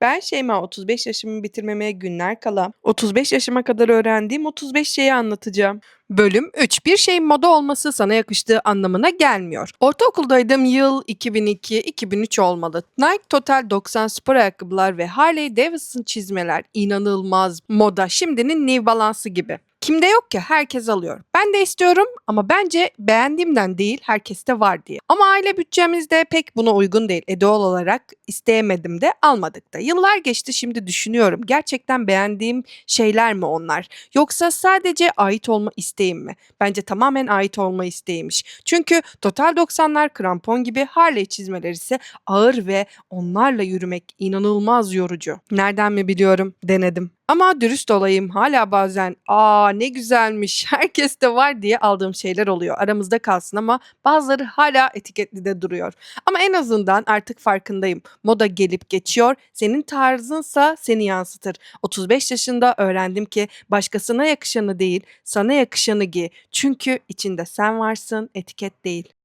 Ben Şeyma, 35 yaşımı bitirmemeye günler kala 35 yaşıma kadar öğrendiğim 35 şeyi anlatacağım. Bölüm 3. Bir şeyin moda olması sana yakıştığı anlamına gelmiyor. Ortaokuldaydım yıl 2002-2003 olmalı. Nike Total 90 spor ayakkabılar ve Harley Davidson çizmeler inanılmaz moda. Şimdinin New Balance'ı gibi. Kimde yok ki herkes alıyor. Ben de istiyorum ama bence beğendiğimden değil herkeste var diye. Ama aile bütçemizde pek buna uygun değil. E doğal olarak isteyemedim de almadık da. Yıllar geçti şimdi düşünüyorum. Gerçekten beğendiğim şeyler mi onlar? Yoksa sadece ait olma isteğim mi? Bence tamamen ait olma isteğiymiş. Çünkü Total 90'lar krampon gibi Harley çizmeler ise ağır ve onlarla yürümek inanılmaz yorucu. Nereden mi biliyorum? Denedim. Ama dürüst olayım hala bazen aa ne güzelmiş herkes var diye aldığım şeyler oluyor. Aramızda kalsın ama bazıları hala etiketli de duruyor. Ama en azından artık farkındayım. Moda gelip geçiyor. Senin tarzınsa seni yansıtır. 35 yaşında öğrendim ki başkasına yakışanı değil sana yakışanı giy. Çünkü içinde sen varsın etiket değil.